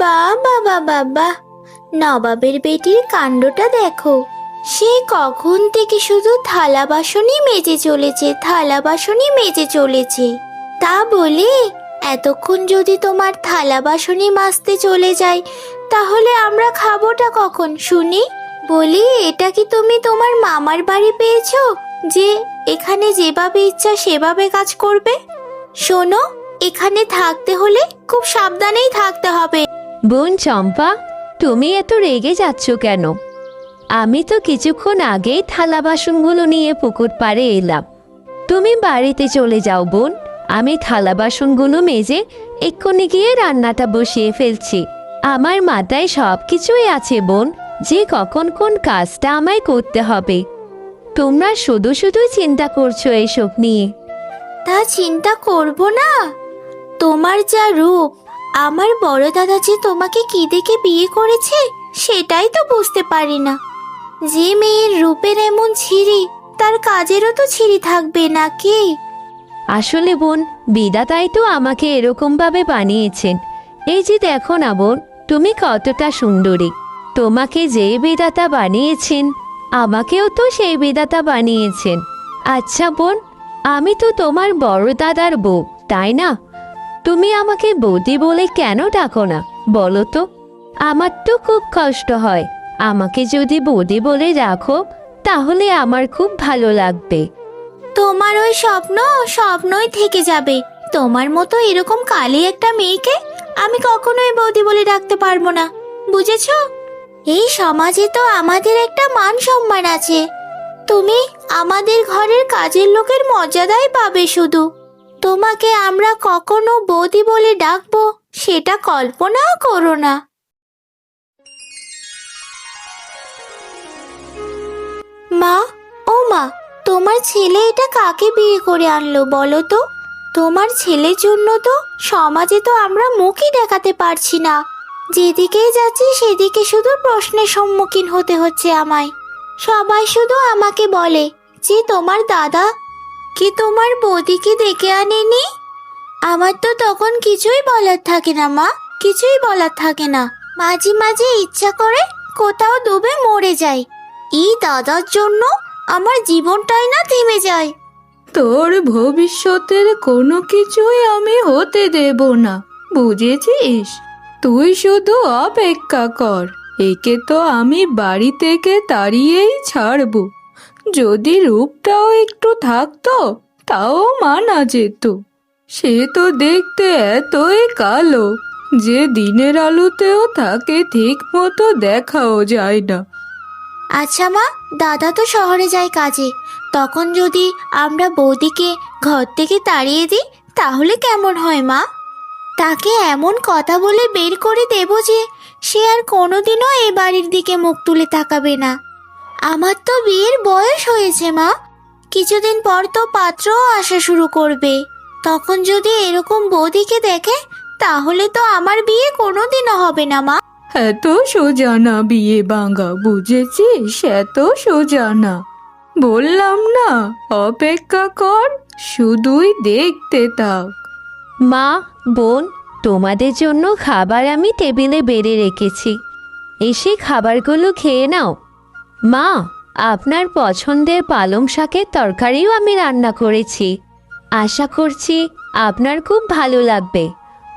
বাবা বাবা বাহ নবাবের বেটির কাণ্ডটা দেখো। সে কখন থেকে শুধু থালা বাসনই মেজে চলেছে, থালা বাসনই মেজে চলেছে। তা বলে এতক্ষণ যদি তোমার থালা বাসনই মাজতে চলে যায়, তাহলে আমরা খাবোটা কখন, শুনি? বলি, এটা কি তুমি তোমার মামার বাড়ি পেয়েছ, যে এখানে যেভাবে ইচ্ছা সেভাবে কাজ করবে? শোনো, এখানে থাকতে হলে খুব সাবধানেই থাকতে হবে। বোন চম্পা, তুমি এত রেগে যাচ্ছ কেন? আমি তো কিছুক্ষণ আগেই থালা বাসনগুলো নিয়ে পুকুর পাড়ে এলাম। তুমি বাড়িতে চলে যাও বোন, আমি থালা বাসনগুলো মেজে এক্ষুনি গিয়ে রান্নাটা বসিয়ে ফেলছি। আমার মাথায় সব কিছুই আছে বোন, যে কখন কোন কাজটা আমায় করতে হবে। তোমরা শুধু শুধু চিন্তা করছ এসব নিয়ে। তা চিন্তা করব না। তোমার যা রূপ আমার বড় দাদা যে তোমাকে কি দেখে বিয়ে করেছে, সেটাই তো বুঝতে পারি না। যে মেয়ের রূপের এমন ছিঁড়ি, তার কাজেরও তো ছিঁড়ি থাকবে নাকি? আসলে বোন বিদাতাই তো আমাকে এরকমভাবে বানিয়েছেন। এই যে দেখো না বোন, তুমি কতটা সুন্দরী। তোমাকে যে বিদাতা বানিয়েছেন, আমাকেও তো সেই বিদাতা বানিয়েছেন। আচ্ছা বোন, আমি তো তোমার বড় দাদার বউ, তাই না? তুমি আমাকে বৌদি বলে কেন ডাকো না? বলো তো। আমার তো খুব কষ্ট হয়। আমাকে যদি বৌদি বলে রাখো, তাহলে আমার খুব ভালো লাগবে। তোমার ওই স্বপ্ন স্বপ্নই থেকে যাবে। তোমার মতো এরকম কালি একটা মেয়েকে আমি কখনোই বৌদি বলে ডাকতে পারব না। বুঝেছ? এই সমাজে তো আমাদের একটা মান সম্মান আছে। তুমি আমাদের ঘরের কাজের লোকের মর্যাদাই পাবে শুধু। তোমাকে আমরা কখনো বৌদি বলে ডাকবো, সেটা কল্পনাও করো না। মা, ও মা, তোমার ছেলে এটা কাকে বিয়ে করে আনলো বলো তো? তোমার ছেলের জন্য তো সমাজে তো আমরা মুখই দেখাতে পারছি না। যেদিকেই যাচ্ছি সেদিকে শুধু প্রশ্নের সম্মুখীন হতে হচ্ছে আমায়। সবাই শুধু আমাকে বলে যে তোমার দাদা কি তোমার বৌদিকে ডেকে আনেনি? আমার তো তখন কিছুই বলার থাকে না, মা। কিছুই বলার থাকে না। মাঝে মাঝে ইচ্ছা করে কোথাও ডুবে মরে যাই এই দাদার জন্য আমার জীবনটাই না থেমে যায়। তোর ভবিষ্যতের কোনো কিছুই আমি হতে দেব না, বুঝেছিস? তুই শুধু অপেক্ষা কর, একে তো আমি বাড়ি থেকে তাড়িয়েই ছাড়ব। যদি রূপটাও একটু থাকতো, তাও মানা যেত। সে তো দেখতে এতই কালো যে দিনের আলোতেও তাকে ঠিক মতো দেখাও যায় না। আচ্ছা মা, দাদা তো শহরে যায় কাজে। তখন যদি আমরা বৌদিকে ঘর থেকে তাড়িয়ে দিই, তাহলে কেমন হয় মা? তাকে এমন কথা বলে বের করে দেব যে, সে আর কোনোদিনও এ বাড়ির দিকে মুখ তুলে তাকাবে না। আমার তো বিয়ের বয়স হয়েছে মা। কিছুদিন পর তো পাত্রও আসা শুরু করবে। তখন যদি এরকম বৌদিকে দেখে তাহলে তো আমার বিয়ে কোনোদিনও হবে না মা। এত সোজা না বিয়ে বাঙ্গা বুঝেছিস? এত সোজা না বললাম না অপেক্ষা কর শুধুই দেখতে থাক। মা বোন তোমাদের জন্য খাবার আমি টেবিলে বেড়ে রেখেছি। এসে খাবারগুলো খেয়ে নাও। মা, আপনার পছন্দের পালং শাকের তরকারিও আমি রান্না করেছি। আশা করছি আপনার খুব ভালো লাগবে।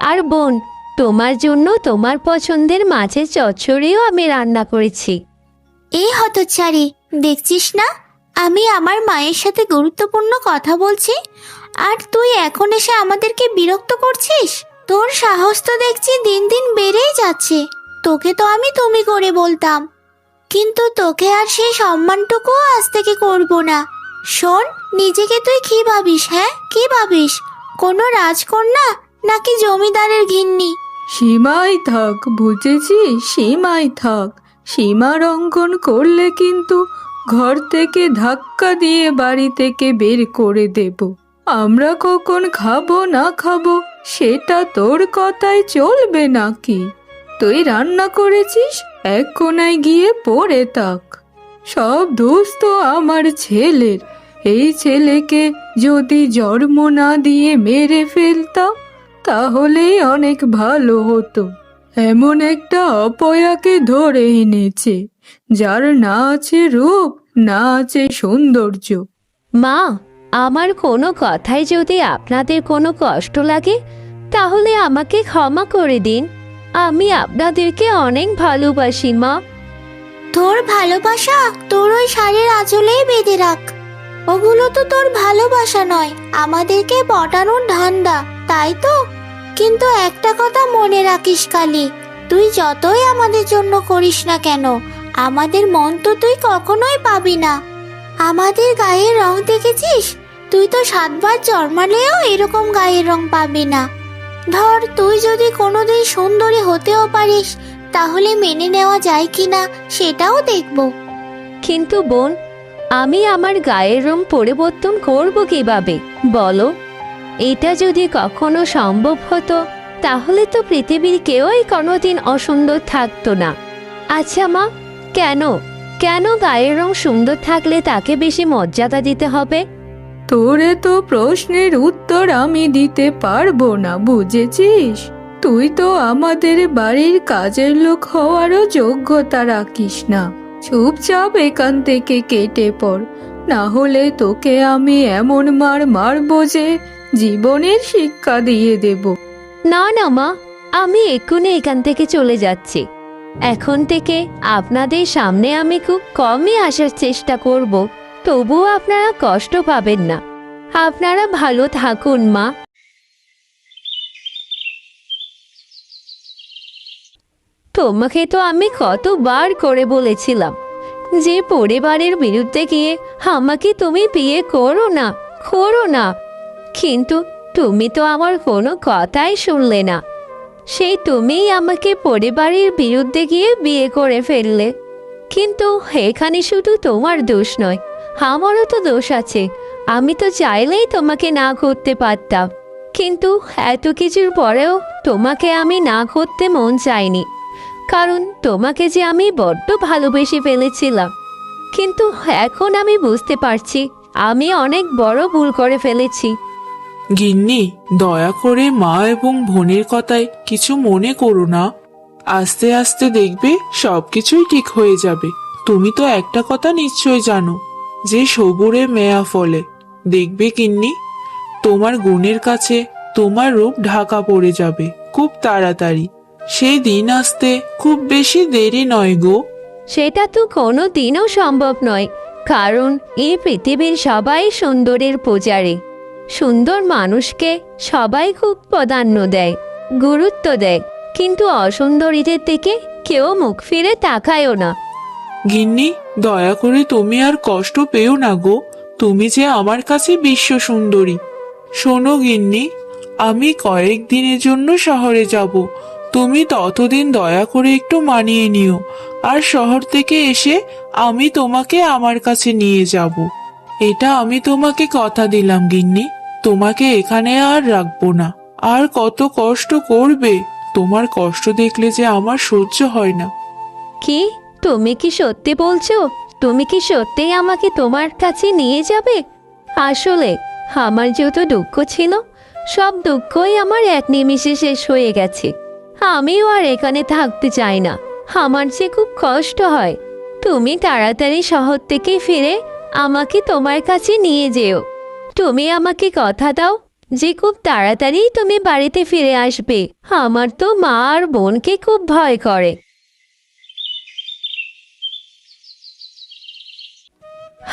আর বোন, তোমার জন্য তোমার পছন্দের মাছের চচ্চড়িও আমি রান্না করেছি। এই হতচারি, দেখছিস না? আমি আমার মায়ের সাথে গুরুত্বপূর্ণ কথা বলছি। আর তুই এখন এসে আমাদেরকে বিরক্ত করছিস? তোর সাহস তো দেখছি দিন দিন বেড়েই যাচ্ছে। তোকে তো আমি তুমি করে বলতাম। কিন্তু তোকে আর সেই সম্মানটুকুও আজ থেকে করব না। শোন, নিজেকে তুই কি ভাবিস হ্যাঁ? কি ভাবিস? কোনো রাজকন্যা নাকি জমিদারের ঘিন্নি? সীমাই থাক বুঝেছিস সীমাই থাক। সীমা রঙ্গন করলে কিন্তু ঘর থেকে ধাক্কা দিয়ে বাড়ি থেকে বের করে দেব। আমরা কখন খাব, না খাব, সেটা তোর কথায় চলবে নাকি? তুই রান্না করেছিস? এক কোনায় গিয়ে পড়ে থাক। সব দোষ তো আমার ছেলের। এই ছেলেকে যদি জন্ম না দিয়ে মেরে ফেলতাম, তাহলেই অনেক ভালো হতো। এমন একটা অপয়াকে ধরে এনেছে, যার না আছে রূপ, না আছে সৌন্দর্য। মা, আমার কোনো কথায় যদি আপনাদের কোনো কষ্ট লাগে, তাহলে আমাকে ক্ষমা করে দিন। আমি আপনাদেরকে অনেক ভালোবাসি, মা। তোর ভালোবাসা তোর ওই শাড়ির আঁচলেই বেঁধে রাখ। ওগুলো তো তোর ভালোবাসা নয়, আমাদেরকে পটানোর ধান্দা, তাই তো? কিন্তু একটা কথা মনে রাখিস কালি, তুই যতই আমাদের জন্য করিস না কেন, আমাদের মন তো তুই কখনোই পাবি না। আমাদের গায়ের রং দেখেছিস? তুই তো সাতবার জন্মালেও এরকম গায়ের রং পাবি না। ধর, তুই যদি কোনোদিন সুন্দরী হতেও পারিস, তাহলে মেনে নেওয়া যায় কি না সেটাও দেখব। কিন্তু বোন, আমি আমার গায়ের রং পরিবর্তন করব কীভাবে? বলো। এটা যদি কখনো সম্ভব হতো, তাহলে তো পৃথিবীর কেউই কোনোদিন অসুন্দর থাকতো না। আচ্ছা মা, কেন? কেন গায়ের রং সুন্দর থাকলে তাকে বেশি মর্যাদা দিতে হবে? তোরে তো প্রশ্নের উত্তর আমি দিতে পারব না, বুঝেছিস? তুই তো আমাদের বাড়ির কাজের লোক হওয়ারও যোগ্যতা রাখিস না। চুপচাপ এখান থেকে কেটে পড়, না হলে তোকে আমি এমন মার মারবো যে জীবনের শিক্ষা দিয়ে দেব। না না, মা, আমি এক্ষুনি এখান থেকে চলে যাচ্ছি। এখন থেকে আপনাদের সামনে আমি খুব কমই আসার চেষ্টা করব। তবুও আপনারা কষ্ট পাবেন না। আপনারা ভালো থাকুন, মা। তোমাকে তো আমি কতবার করে বলেছিলাম যে পরিবারের বিরুদ্ধে গিয়ে আমাকে তুমি বিয়ে করো না করো না। কিন্তু তুমি তো আমার কোনো কথাই শুনলে না। সেই তুমিই আমাকে পরিবারের বিরুদ্ধে গিয়ে বিয়ে করে ফেললে। কিন্তু এখানে শুধু তোমার দোষ নয় আমারও তো দোষ আছে। আমি তো চাইলেই তোমাকে না করতে পারতাম। কিন্তু এত কিছুর পরেও তোমাকে আমি না করতে মন চাইনি। কারণ তোমাকে যে আমি বড্ড ভালোবেসে ফেলেছিলাম। কিন্তু এখন আমি বুঝতে পারছি, আমি অনেক বড় ভুল করে ফেলেছি। গিন্নি, দয়া করে মা এবং বোনের কথায় কিছু মনে করো না। আস্তে আস্তে দেখবে সবকিছুই ঠিক হয়ে যাবে। তুমি তো একটা কথা নিশ্চয় জানো। যে সবুরে মেয়া ফলে। দেখবে কিন্নি তোমার গুণের কাছে তোমার রূপ ঢাকা পড়ে যাবে খুব তাড়াতাড়ি। সেই দিন আসতে খুব বেশি দেরি নয় গো। সেটা তো কোনো দিনও সম্ভব নয় কারণ এই পৃথিবীর সবাই সুন্দরের পূজারী। সুন্দর মানুষকে সবাই খুব প্রাধান্য দেয় গুরুত্ব দেয় কিন্তু অসুন্দরীদের থেকে কেউ মুখ ফিরে তাকায়ও না। গিন্নি দয়া করে তুমি আর কষ্ট পেও না গো। তুমি যে আমার কাছে বিশ্ব সুন্দরী। শোনো গিন্নি, আমি কয়েক দিনের জন্য শহরে যাব। তুমি ততদিন দয়া করে একটু মানিয়ে নিও, আর শহর থেকে এসে আমি তোমাকে আমার কাছে নিয়ে যাব। এটা আমি তোমাকে কথা দিলাম গিন্নি, তোমাকে এখানে আর রাখব না। আর কত কষ্ট করবে, তোমার কষ্ট দেখলে যে আমার সহ্য হয় না। কি? তুমি কি সত্যি বলছো? তুমি কি সত্যিই আমাকে তোমার কাছে নিয়ে যাবে? আসলে, আমার যত দুঃখ ছিল, সব দুঃখই আমার এক নিমিষে শেষ হয়ে গেছে। আমিও আর এখানে থাকতে চাই না। আমার যে খুব কষ্ট হয়। তুমি তাড়াতাড়ি শহর থেকে ফিরে আমাকে তোমার কাছে নিয়ে যেও। তুমি আমাকে কথা দাও যে খুব তাড়াতাড়ি তুমি বাড়িতে ফিরে আসবে। আমার তো মা আর বোনকে খুব ভয় করে।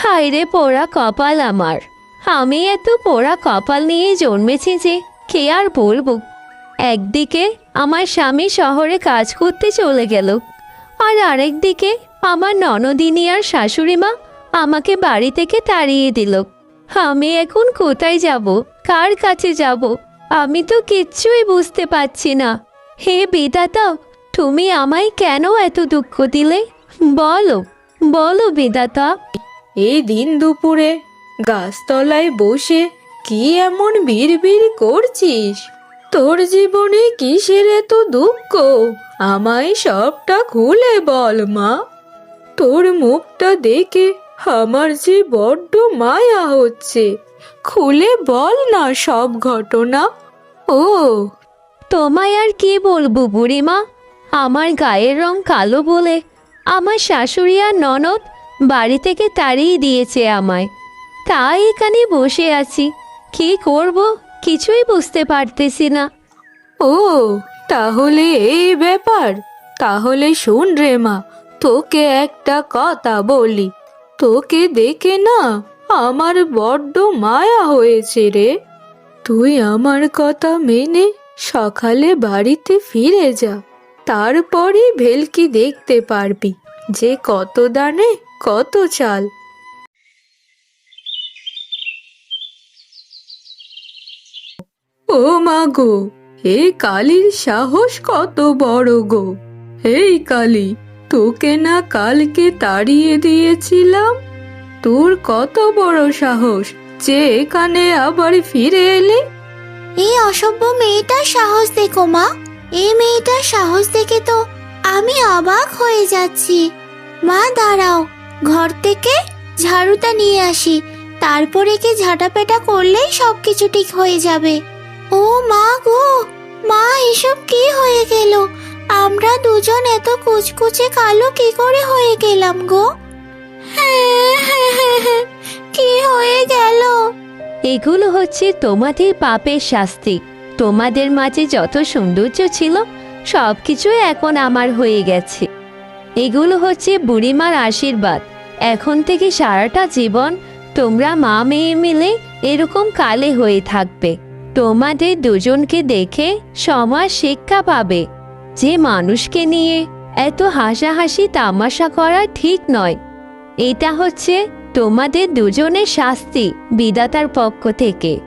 হায় রে পোড়া কপাল আমার। আমি এত পোড়া কপাল নিয়ে জন্মেছি যে কে আর বলব? একদিকে আমার স্বামী শহরে কাজ করতে চলে গেল, আর আরেকদিকে আমার ননদিনী আর শাশুড়ি মা আমাকে বাড়ি থেকে তাড়িয়ে দিল। আমি এখন কোথায় যাব? কার কাছে যাব? আমি তো কিচ্ছুই বুঝতে পারছি না। হে বিধাতা তুমি আমায় কেন এত দুঃখ দিলে? বলো বলো বিধাতা। এই দিন দুপুরে গাছতলায় বসে কি এমন বিড়বিড় করছিস? তোর জীবনে কিসের এত দুঃখ? আমায় সবটা খুলে বল, মা। তোর মুখটা দেখে আমার যে বড্ড মায়া হচ্ছে। খুলে বল না সব ঘটনা। ও, তোমায় আর কি বলব বুড়িমা? আমার গায়ের রং কালো বলে আমার শাশুড়ি আর ননদ বাড়ি থেকে তাড়িয়ে দিয়েছে আমায়। তাই এখানে বসে আছি। কি করব কিছুই বুঝতে পারতেছি না। ও, তাহলে এই ব্যাপার। তাহলে শোন রে মা, তোকে একটা কথা বলি। তোকে দেখে না আমার বড্ড মায়া হয়েছে রে। তুই আমার কথা মেনে সকালে বাড়িতে ফিরে যা। তারপরে ভেলকি দেখতে পারবি যে কত দানে কত চাল? ও মা গো এই কালীর সাহস কত বড় গো। এই কালী, তোকে না কালকে তাড়িয়ে দিয়েছিলাম? তোর কত বড় সাহস যে এখানে আবার ফিরে এলি? এই অসভ্য মেয়েটার সাহস দেখো মা, এই মেয়েটার সাহস দেখে তো আমি অবাক হয়ে যাচ্ছি। মা, দাঁড়াও ঘর থেকে ঝাড়ুটা নিয়ে আসি। তারপরে কি ঝাঁটাপেটা করলেই সব কিছু ঠিক হয়ে যাবে। ও মা গো, মা, এসব কি হয়ে গেল? আমরা দুজন এত কুচকুচে কালো কি করে হয়ে গেলাম গো? কি হয়ে গেল? এগুলো হচ্ছে তোমাদের পাপের শাস্তি। তোমাদের মাঝে যত সৌন্দর্য ছিল সব কিছুই এখন আমার হয়ে গেছে। এগুলো হচ্ছে বুড়িমার আশীর্বাদ। এখন থেকে সারাটা জীবন তোমরা মা মেয়ে মিলে এরকম কালে হয়ে থাকবে। তোমাদের দুজনকে দেখে সমাজ শিক্ষা পাবে। যে মানুষকে নিয়ে এত হাসাহাসি তামাশা করা ঠিক নয়। এটা হচ্ছে তোমাদের দুজনের শাস্তি বিদাতার পক্ষ থেকে।